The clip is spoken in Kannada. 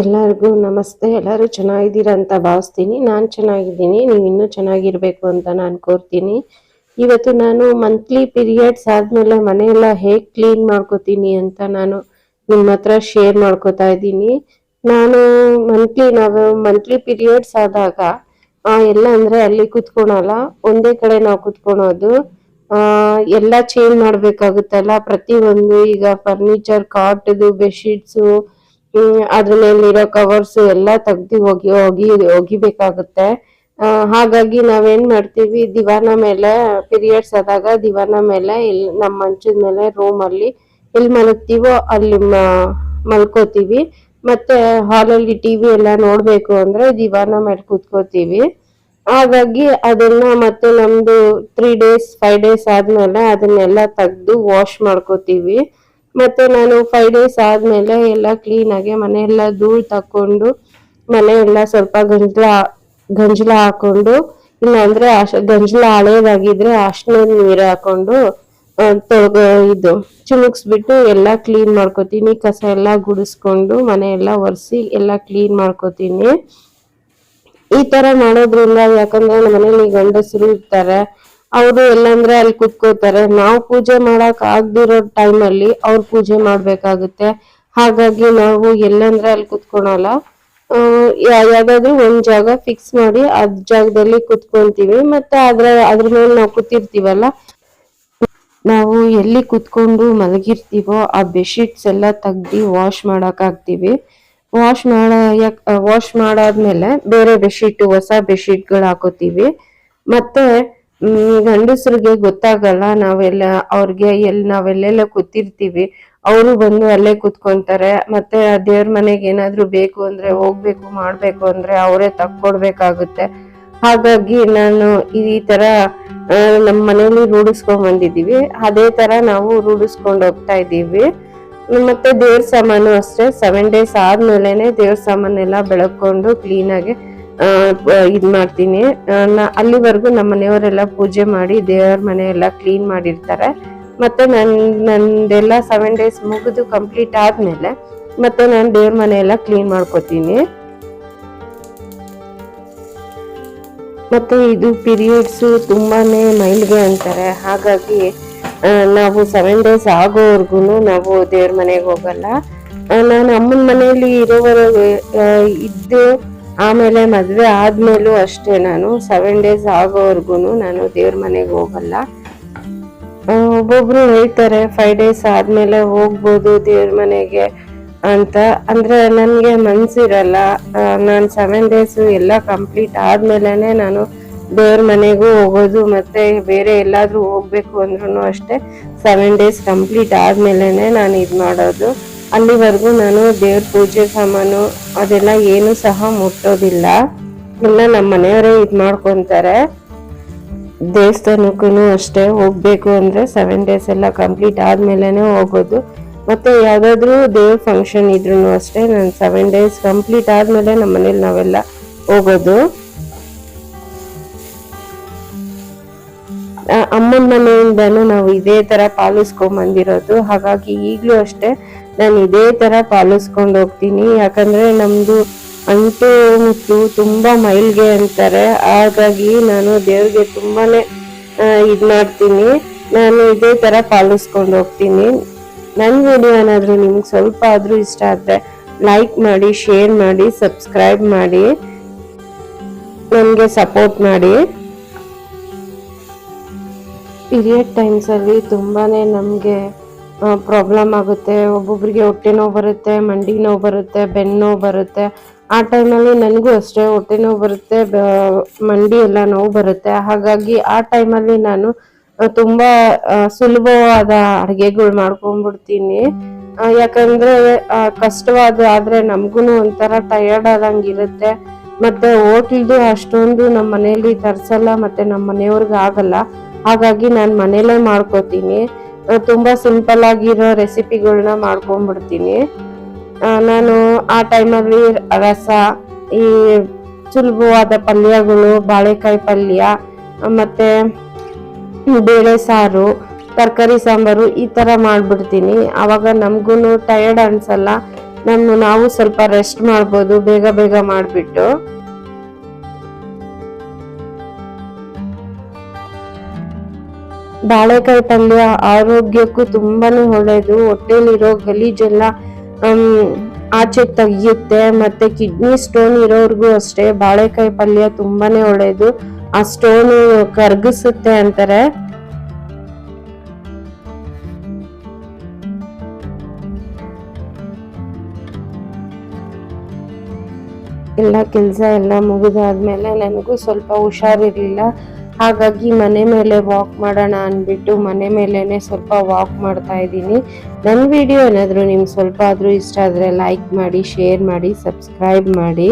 ಎಲ್ಲರಿಗೂ ನಮಸ್ತೆ. ಎಲ್ಲರೂ ಚೆನ್ನಾಗಿದ್ದೀರಾ ಅಂತ ಭಾವಿಸ್ತೀನಿ. ನಾನು ಚೆನ್ನಾಗಿದ್ದೀನಿ. ನೀವು ಇನ್ನೂ ಚೆನ್ನಾಗಿರ್ಬೇಕು ಅಂತ ನಾನು ಕೋರ್ತೀನಿ. ಇವತ್ತು ನಾನು ಮಂತ್ಲಿ ಪೀರಿಯಡ್ಸ್ ಆದಮೇಲೆ ಮನೆಯೆಲ್ಲ ಹೇಗೆ ಕ್ಲೀನ್ ಮಾಡ್ಕೋತೀನಿ ಅಂತ ನಾನು ನಿಮ್ಮ ಹತ್ರ ಶೇರ್ ಮಾಡ್ಕೋತಾ ಇದ್ದೀನಿ. ನಾನು ಮಂತ್ಲಿ ನಾವು ಮಂತ್ಲಿ ಪೀರಿಯಡ್ಸ್ ಆದಾಗ ಎಲ್ಲ ಅಂದ್ರೆ ಅಲ್ಲಿ ಕುತ್ಕೊಳಲ್ಲ. ಒಂದೇ ಕಡೆ ನಾವು ಕುತ್ಕೊಳೋದು. ಎಲ್ಲ ಚೇಂಜ್ ಮಾಡಬೇಕಾಗುತ್ತಲ್ಲ. ಪ್ರತಿಯೊಂದು ಈಗ ಫರ್ನಿಚರ್ ಕಾಟ್ದು ಬೆಡ್ಶೀಟ್ಸು ಅದ್ರ ಮೇಲಿರೋ ಕವರ್ಸ್ ಎಲ್ಲ ತೆಗ್ದು ಹೋಗಿ ಹೋಗಿ ಒಗಿಬೇಕಾಗುತ್ತೆ ಆ, ಹಾಗಾಗಿ ನಾವೇನ್ ಮಾಡ್ತೀವಿ ದಿವಾನ ಮೇಲೆ ಪೀರಿಯಡ್ಸ್ ಆದಾಗ ದಿವಾನ ಮೇಲೆ ಇಲ್ಲಿ ನಮ್ಮ ಮಂಚದ ಮೇಲೆ ರೂಮ್ ಅಲ್ಲಿ ಎಲ್ಲಿ ಮಲಗ್ತೀವೋ ಅಲ್ಲಿ ಮಲ್ಕೋತೀವಿ. ಮತ್ತೆ ಹಾಲಲ್ಲಿ ಟಿವಿ ಎಲ್ಲ ನೋಡ್ಬೇಕು ಅಂದ್ರೆ ದಿವಾನ ಮೇಲೆ ಕೂತ್ಕೋತೀವಿ. ಹಾಗಾಗಿ ಅದನ್ನ ಮತ್ತೆ ನಮ್ದು ತ್ರೀ ಡೇಸ್ ಫೈವ್ ಡೇಸ್ ಆದ್ಮೇಲೆ ಅದನ್ನೆಲ್ಲ ತೆಗ್ದು ವಾಶ್ ಮಾಡ್ಕೋತೀವಿ. ಮತ್ತೆ ನಾನು ಫೈವ್ ಡೇಸ್ ಆದ್ಮೇಲೆ ಎಲ್ಲ ಕ್ಲೀನ್ ಆಗಿ ಮನೆ ಎಲ್ಲ ಧೂಳ್ ತಕೊಂಡು ಮನೆ ಎಲ್ಲ ಸ್ವಲ್ಪ ಗಂಜಲ ಗಂಜಲ ಹಾಕೊಂಡು ಇಲ್ಲ ಅಂದ್ರೆ ಅಶ್- ಗಂಜಲ ಹಳೇದಾಗಿದ್ರೆ ಅಷ್ಟ ನೀರು ಹಾಕೊಂಡು ತೊಳ್ಗ, ಇದು ಚಿಮುಕ್ಸ್ಬಿಟ್ಟು ಎಲ್ಲ ಕ್ಲೀನ್ ಮಾಡ್ಕೋತೀನಿ. ಕಸ ಎಲ್ಲ ಗುಡಿಸ್ಕೊಂಡು ಮನೆ ಎಲ್ಲ ಒರೆಸಿ ಎಲ್ಲ ಕ್ಲೀನ್ ಮಾಡ್ಕೋತೀನಿ. ಈ ತರ ಮಾಡೋದ್ರಿಂದ ಯಾಕಂದ್ರೆ ನಮ್ಮ ಮನೇಲಿ ಗಂಡಸರು ಇರ್ತಾರೆ. ಅವರು ಎಲ್ಲಂದ್ರೆ ಅಲ್ಲಿ ಕುತ್ಕೋತಾರೆ. ನಾವು ಪೂಜೆ ಮಾಡಕ್ ಆಗ್ದಿರೋ ಟೈಮ್ ಅಲ್ಲಿ ಅವ್ರು ಪೂಜೆ ಮಾಡ್ಬೇಕಾಗುತ್ತೆ. ಹಾಗಾಗಿ ನಾವು ಎಲ್ಲಂದ್ರೆ ಅಲ್ಲಿ ಕುತ್ಕೊಳಲ್ಲ. ಯಾವ್ದಾದ್ರು ಒಂದ್ ಜಾಗ ಫಿಕ್ಸ್ ಮಾಡಿ ಅದ್ ಜಾಗದಲ್ಲಿ ಕುತ್ಕೊಂತೀವಿ. ಮತ್ತೆ ಅದ್ರ ಅದ್ರ ಮೇಲೆ ನಾವು ಕೂತಿರ್ತೀವಲ್ಲ. ನಾವು ಎಲ್ಲಿ ಕುತ್ಕೊಂಡು ಮಲಗಿರ್ತೀವೋ ಆ ಬೆಡ್ಶೀಟ್ಸ್ ಎಲ್ಲ ತೆಗ್ದು ವಾಶ್ ಮಾಡಕ್ ಹಾಕ್ತಿವಿ ವಾಶ್ ಮಾಡ ವಾಶ್ ಮಾಡಾದ್ಮೇಲೆ ಬೇರೆ ಬೆಡ್ಶೀಟ್ ಹೊಸ ಬೆಡ್ಶೀಟ್ಗಳು ಹಾಕೋತೀವಿ. ಮತ್ತೆ ಗಂಡಸ್ರಿಗೆ ಗೊತ್ತಾಗಲ್ಲ ನಾವೆಲ್ಲ ಅವ್ರಿಗೆ ಎಲ್ಲಿ ನಾವೆಲ್ಲೆಲ್ಲ ಕೂತಿರ್ತೀವಿ. ಅವರು ಬಂದು ಅಲ್ಲೇ ಕೂತ್ಕೊಂತಾರೆ. ಮತ್ತೆ ದೇವ್ರ ಮನೆಗೆ ಏನಾದ್ರು ಬೇಕು ಅಂದ್ರೆ ಹೋಗ್ಬೇಕು ಮಾಡ್ಬೇಕು ಅಂದ್ರೆ ಅವರೇ ತಕ್ಕೊಡ್ಬೇಕಾಗುತ್ತೆ. ಹಾಗಾಗಿ ನಾನು ಈ ತರ ನಮ್ಮ ಮನೇಲಿ ರೂಢಿಸ್ಕೊಂಡ್ ಬಂದಿದೀವಿ ಅದೇ ತರ ನಾವು ರೂಢಿಸ್ಕೊಂಡು ಹೋಗ್ತಾ ಇದೀವಿ ಮತ್ತೆ ದೇವ್ರ ಸಾಮಾನು ಅಷ್ಟೇ ಸೆವೆನ್ ಡೇಸ್ ಆದ್ಮೇಲೆನೆ ದೇವ್ರ ಸಾಮಾನೆಲ್ಲ ಬೆಳಕೊಂಡು ಕ್ಲೀನಾಗಿ ಆ, ಇದ್ ಮಾಡ್ತೀನಿ. ಅಲ್ಲಿವರೆಗೂ ನಮ್ಮ ಮನೆಯವರೆಲ್ಲ ಪೂಜೆ ಮಾಡಿ ದೇವರ ಮನೆ ಎಲ್ಲ ಕ್ಲೀನ್ ಮಾಡಿರ್ತಾರೆ. ಮತ್ತೆ ನನ್, ನಂದೆಲ್ಲ ಸೆವೆನ್ ಡೇಸ್ ಮುಗಿದು ಕಂಪ್ಲೀಟ್ ಆದ್ಮೇಲೆ ಮತ್ತೆ ನಾನು ದೇವ್ರ ಮನೆ ಎಲ್ಲ ಕ್ಲೀನ್ ಮಾಡ್ಕೋತೀನಿ. ಮತ್ತೆ ಇದು ಪೀರಿಯಡ್ಸ್ ತುಂಬಾನೇ ಮೈಲ್ಗೆ ಅಂತಾರೆ. ಹಾಗಾಗಿ ನಾವು ಸೆವೆನ್ ಡೇಸ್ ಆಗೋವರೆಗೂ ನಾವು ದೇವ್ರ ಮನೆಗೆ ಹೋಗಲ್ಲ. ನಾನು ಅಮ್ಮನ ಮನೆಯಲ್ಲಿ ಇರೋವರೆಗೆ ಇದ್ದು ಆಮೇಲೆ ಮದುವೆ ಆದಮೇಲೂ ಅಷ್ಟೇ ನಾನು ಸೆವೆನ್ ಡೇಸ್ ಆಗೋವರೆಗೂ ನಾನು ದೇವ್ರ ಮನೆಗೆ ಹೋಗಲ್ಲ. ಒಬ್ಬೊಬ್ರು ಹೇಳ್ತಾರೆ ಫೈವ್ ಡೇಸ್ ಆದಮೇಲೆ ಹೋಗ್ಬೋದು ದೇವ್ರ ಮನೆಗೆ ಅಂತ. ಅಂದ್ರೆ ನನಗೆ ಮನ್ಸಿರಲ್ಲ. ನಾನು ಸೆವೆನ್ ಡೇಸ್ ಎಲ್ಲ ಕಂಪ್ಲೀಟ್ ಆದಮೇಲೆ ನಾನು ದೇವ್ರ ಮನೆಗೂ ಹೋಗೋದು ಮತ್ತೆ ಬೇರೆ ಎಲ್ಲಾದ್ರೂ ಹೋಗ್ಬೇಕು ಅಂದ್ರೂ ಅಷ್ಟೇ. ಸೆವೆನ್ ಡೇಸ್ ಕಂಪ್ಲೀಟ್ ಆದಮೇಲೆ ನಾನು ಇದು ಮಾಡೋದು ಅಲ್ಲಿವರೆಗೂ ನಾನು ದೇವ್ರ ಪೂಜೆ ಸಾಮಾನು ಅದೆಲ್ಲ ಏನು ಸಹ ಮುಟ್ಟೋದಿಲ್ಲ. ಎಲ್ಲ ನಮ್ಮ ಮನೆಯವರೇ ಇದು ಮಾಡ್ಕೊತಾರೆ. ದೇವಸ್ಥಾನಕ್ಕೂ ಅಷ್ಟೇ ಹೋಗ್ಬೇಕು ಅಂದರೆ ಸೆವೆನ್ ಡೇಸ್ ಎಲ್ಲ ಕಂಪ್ಲೀಟ್ ಆದಮೇಲೆ ಹೋಗೋದು. ಮತ್ತು ಯಾವುದಾದ್ರೂ ದೇವ್ರ ಫಂಕ್ಷನ್ ಇದ್ರೂ ಅಷ್ಟೇ, ನಾನು ಸೆವೆನ್ ಡೇಸ್ ಕಂಪ್ಲೀಟ್ ಆದಮೇಲೆ ನಮ್ಮ ಮನೇಲಿ ನಾವೆಲ್ಲ ಹೋಗೋದು. ಅಮ್ಮನ ಮನೆಯಿಂದನೂ ನಾವು ಇದೇ ತರ ಪಾಲಿಸ್ಕೊಂಡ್ ಬಂದಿರೋದು ಹಾಗಾಗಿ ಈಗಲೂ ಅಷ್ಟೇ ನಾನು ಇದೇ ತರ ಪಾಲಿಸ್ಕೊಂಡು ಹೋಗ್ತೀನಿ. ಯಾಕಂದ್ರೆ ನಮ್ದು ಅಂಟು ಮುತ್ತು ತುಂಬಾ ಮೈಲ್ಗೆ ಅಂತಾರೆ. ಹಾಗಾಗಿ ನಾನು ದೇವ್ರಿಗೆ ತುಂಬಾನೇ ಇದು ಮಾಡ್ತೀನಿ. ನಾನು ಇದೇ ತರ ಪಾಲಿಸ್ಕೊಂಡು ಹೋಗ್ತೀನಿ. ನನ್ನ ವಿಡಿಯೋ ಏನಾದರೂ ನಿಮ್ಗೆ ಸ್ವಲ್ಪ ಆದ್ರೂ ಇಷ್ಟ ಆದ್ರೆ ಲೈಕ್ ಮಾಡಿ, ಶೇರ್ ಮಾಡಿ, ಸಬ್ಸ್ಕ್ರೈಬ್ ಮಾಡಿ, ನನಗೆ ಸಪೋರ್ಟ್ ಮಾಡಿ. ಪೀರಿಯಡ್ ಟೈಮ್ಸಲ್ಲಿ ತುಂಬಾ ನಮಗೆ ಪ್ರಾಬ್ಲಮ್ ಆಗುತ್ತೆ. ಒಬ್ಬೊಬ್ರಿಗೆ ಹೊಟ್ಟೆ ನೋವು ಬರುತ್ತೆ, ಮಂಡಿ ನೋವು ಬರುತ್ತೆ, ಬೆನ್ನು ನೋವು ಬರುತ್ತೆ. ಆ ಟೈಮಲ್ಲಿ ನನಗೂ ಅಷ್ಟೇ ಹೊಟ್ಟೆ ನೋವು ಬರುತ್ತೆ ಮಂಡಿ ಎಲ್ಲ ನೋವು ಬರುತ್ತೆ. ಹಾಗಾಗಿ ಆ ಟೈಮಲ್ಲಿ ನಾನು ತುಂಬ ಸುಲಭವಾದ ಅಡುಗೆಗಳು ಮಾಡ್ಕೊಂಡ್ಬಿಡ್ತೀನಿ. ಯಾಕಂದರೆ ಕಷ್ಟವಾದ ಆದ್ರೆ ನಮಗೂ ಒಂಥರ ಟಯರ್ಡ್ ಆದಂಗೆ ಇರುತ್ತೆ. ಮತ್ತೆ ಹೋಟ್ಲ್ದು ಅಷ್ಟೊಂದು ನಮ್ಮ ಮನೆಯಲ್ಲಿ ತರ್ಸಲ್ಲ, ಮತ್ತೆ ನಮ್ಮ ಮನೆಯವ್ರಿಗೆ ಆಗಲ್ಲ. ಹಾಗಾಗಿ ನಾನು ಮನೇಲೇ ಮಾಡ್ಕೋತೀನಿ. ತುಂಬ ಸಿಂಪಲ್ ಆಗಿರೋ ರೆಸಿಪಿಗಳನ್ನ ಮಾಡ್ಕೊಂಡ್ಬಿಡ್ತೀನಿ. ನಾನು ಆ ಟೈಮಲ್ಲಿ ರಸ, ಈ ಸುಲಭವಾದ ಪಲ್ಯಗಳು, ಬಾಳೆಕಾಯಿ ಪಲ್ಯ, ಮತ್ತು ಬೇಳೆ ಸಾರು, ತರಕಾರಿ ಸಾಂಬಾರು ಈ ಥರ ಮಾಡಿಬಿಡ್ತೀನಿ. ಆವಾಗ ನಮಗೂ ಟಯರ್ಡ್ ಅನಿಸಲ್ಲ. ನಮ್ಮ ನಾವು ಸ್ವಲ್ಪ ರೆಸ್ಟ್ ಮಾಡ್ಬೋದು, ಬೇಗ ಬೇಗ ಮಾಡಿಬಿಟ್ಟು. ಬಾಳೆಕಾಯಿ ಪಲ್ಯ ಆರೋಗ್ಯಕ್ಕೂ ತುಂಬಾನೇ ಒಳ್ಳೇದು. ಹೊಟ್ಟೆಲಿರೋ ಗಲೀಜೆಲ್ಲ ಆಚೆ ತೆಗಿಯುತ್ತೆ. ಮತ್ತೆ ಕಿಡ್ನಿ ಸ್ಟೋನ್ ಇರೋರ್ಗೂ ಅಷ್ಟೇ ಬಾಳೆಕಾಯಿ ಪಲ್ಯ ತುಂಬಾನೇ ಒಳ್ಳೇದು. ಆ ಸ್ಟೋನ್ ಕರ್ಗಿಸುತ್ತೆ ಅಂತಾರೆ. ಎಲ್ಲ ಕೆಲಸ ಎಲ್ಲ ಮುಗಿದಾದ್ಮೇಲೆ ನನಗೂ ಸ್ವಲ್ಪ ಹುಷಾರಿರ್ಲಿಲ್ಲ. ಹಾಗಾಗಿ ಮನೆ ಮೇಲೆ ವಾಕ್ ಮಾಡೋಣ ಅಂದ್ಬಿಟ್ಟು ಮನೆ ಮೇಲೇನೆ ಸ್ವಲ್ಪ ವಾಕ್ ಮಾಡ್ತಾ ಇದ್ದೀನಿ. ನನ್ನ ವಿಡಿಯೋ ಏನಾದರೂ ನಿಮ್ಗೆ ಸ್ವಲ್ಪ ಆದರೂ ಇಷ್ಟ ಆದರೆ ಲೈಕ್ ಮಾಡಿ ಶೇರ್ ಮಾಡಿ ಸಬ್ಸ್ಕ್ರೈಬ್ ಮಾಡಿ.